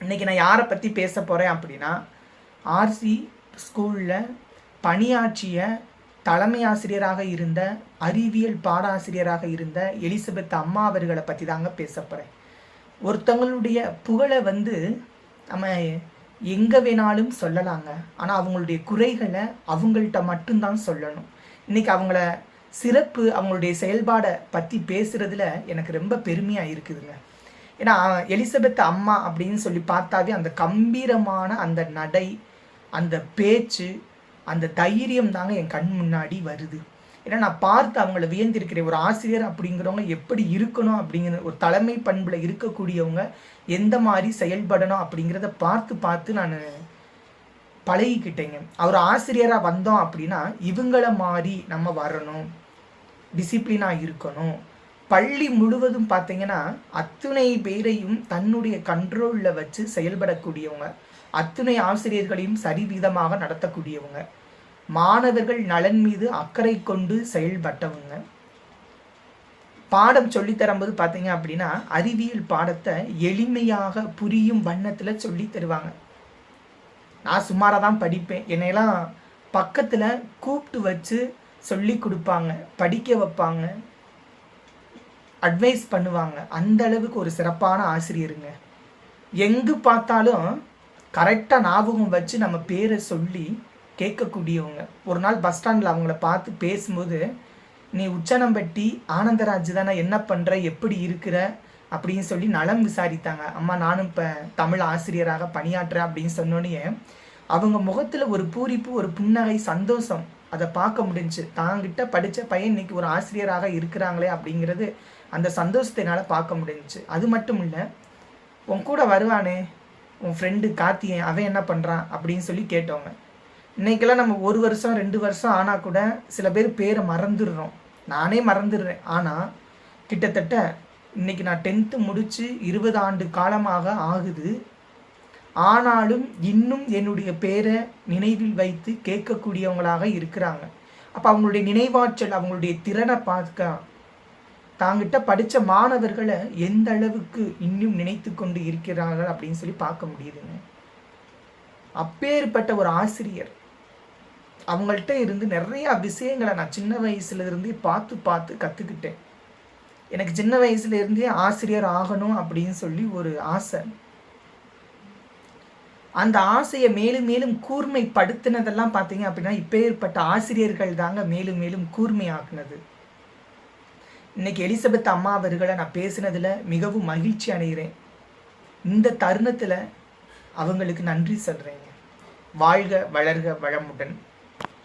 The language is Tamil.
இன்றைக்கி நான் யாரை பற்றி பேச போகிறேன் அப்படின்னா ஆர்சி ஸ்கூலில் பணியாற்றிய தலைமை ஆசிரியராக இருந்த அறிவியல் பாடாசிரியராக இருந்த எலிசபெத் அம்மா அவர்களை பற்றி தாங்க பேச போகிறேன் ஒருத்தவங்களுடைய புகழை வந்து நம்ம எங்கே வேணாலும் சொல்லலாங்க. ஆனால் அவங்களுடைய குறைகளை அவங்கள்ட்ட மட்டும்தான் சொல்லணும். இன்றைக்கி அவங்கள சிறப்பு அவங்களுடைய செயல்பாடை பற்றி பேசுகிறதுல எனக்கு ரொம்ப பெருமையாக இருக்குதுங்க. ஏன்னா எலிசபெத் அம்மா அப்படின்னு சொல்லி பார்த்தாவே அந்த கம்பீரமான அந்த நடை அந்த பேச்சு அந்த தைரியம் தாங்க என் கண் முன்னாடி வருது. ஏன்னா நான் பார்த்து அவங்கள வியந்திருக்கிறேன். ஒரு ஆசிரியர் அப்படிங்கிறவங்க எப்படி இருக்கணும் அப்படிங்கிற ஒரு தலைமை பண்பில் இருக்கக்கூடியவங்க எந்த மாதிரி செயல்படணும் அப்படிங்கிறத பார்த்து பார்த்து நான் பழகிக்கிட்டேங்க. அவர் ஆசிரியராக வந்தோம் அப்படின்னா இவங்கள மாதிரி நம்ம வரணும். டிசிப்ளினாக இருக்கணும். பள்ளி முழுவதும் பார்த்தீங்கன்னா அத்துணை பேரையும் தன்னுடைய கண்ட்ரோலில் வச்சு செயல்படக்கூடியவங்க. அத்துணை ஆசிரியர்களையும் சரிவிதமாக நடத்தக்கூடியவங்க. மாணவர்கள் நலன் மீது அக்கறை கொண்டு செயல்பட்டவங்க. பாடம் சொல்லித்தரும்போது பார்த்தீங்க அப்படின்னா அறிவியல் பாடத்தை எளிமையாக புரியும் வண்ணத்தில் சொல்லி தருவாங்க. நான் சுமாராக தான் படிப்பேன். என்னையெல்லாம் பக்கத்தில் கூப்பிட்டு வச்சு சொல்லி கொடுப்பாங்க படிக்க வைப்பாங்க. அட்வைஸ் பண்ணுவாங்க. அந்த அளவுக்கு ஒரு சிறப்பான ஆசிரியருங்க. எங்கு பார்த்தாலும் கரெக்டாக ஞாபகம் வச்சு நம்ம பேரை சொல்லி கேட்கக்கூடியவங்க. ஒரு நாள் பஸ் ஸ்டாண்டில் அவங்கள பார்த்து பேசும்போது நீ உச்சனம்பட்டி ஆனந்தராஜ் தானே என்ன பண்ணுற எப்படி இருக்கிற? அப்படின்னு சொல்லி நலம் விசாரித்தாங்க. அம்மா நானும் இப்போ தமிழ் ஆசிரியராக பணியாற்றுறேன் அப்படின்னு சொன்னோன்னே அவங்க முகத்தில் ஒரு பூரிப்பு ஒரு புன்னகை சந்தோஷம் அதை பார்க்க முடிஞ்சு. தாங்கிட்ட படித்த பையன் இன்னைக்கு ஒரு ஆசிரியராக இருக்கிறாங்களே அப்படிங்கிறது அந்த சந்தோஷத்தை என்னால் பார்க்க முடிஞ்சிச்சு. அது மட்டும் இல்லை உன் கூட வருவானே உன் ஃப்ரெண்டு கார்த்தியன் அவன் என்ன பண்ணுறான் அப்படின்னு சொல்லி கேட்டவங்க. இன்னைக்கெல்லாம் நம்ம ஒரு வருஷம் ரெண்டு வருஷம் ஆனால் கூட சில பேர் பேரை மறந்துடுறோம். நானே மறந்துடுறேன். ஆனால் கிட்டத்தட்ட இன்றைக்கி நான் டென்த்து முடித்து இருபது ஆண்டு காலமாக ஆகுது. ஆனாலும் இன்னும் என்னுடைய பேரை நினைவில் வைத்து கேட்கக்கூடியவங்களாக இருக்கிறாங்க. அப்போ அவங்களுடைய நினைவாற்றல் அவங்களுடைய திறனை பார்க்க தாங்கிட்ட படித்த மாணவர்களை எந்த அளவுக்கு இன்னும் நினைத்து கொண்டு இருக்கிறார்கள் அப்படின்னு சொல்லி பார்க்க முடியுதுங்க. அப்பேற்பட்ட ஒரு ஆசிரியர் அவங்கள்ட்ட இருந்து நிறையா விஷயங்களை நான் சின்ன வயசுல இருந்தே பார்த்து பார்த்து கற்றுக்கிட்டேன் எனக்கு சின்ன வயசுல இருந்தே ஆசிரியர் ஆகணும் அப்படின்னு சொல்லி ஒரு ஆசை. அந்த ஆசையை மேலும் மேலும் கூர்மைப்படுத்தினதெல்லாம் பார்த்தீங்க அப்படின்னா இப்பேற்பட்ட ஆசிரியர்கள் தாங்க மேலும் மேலும் கூர்மையாக்குனது. இன்னைக்கு எலிசபெத் அம்மா அவர்களை நான் பேசினதில் மிகவும் மகிழ்ச்சி அடைகிறேன். இந்த தருணத்தில் அவங்களுக்கு நன்றி சொல்கிறேங்க வாழ்க வளர்க வளமுடன்.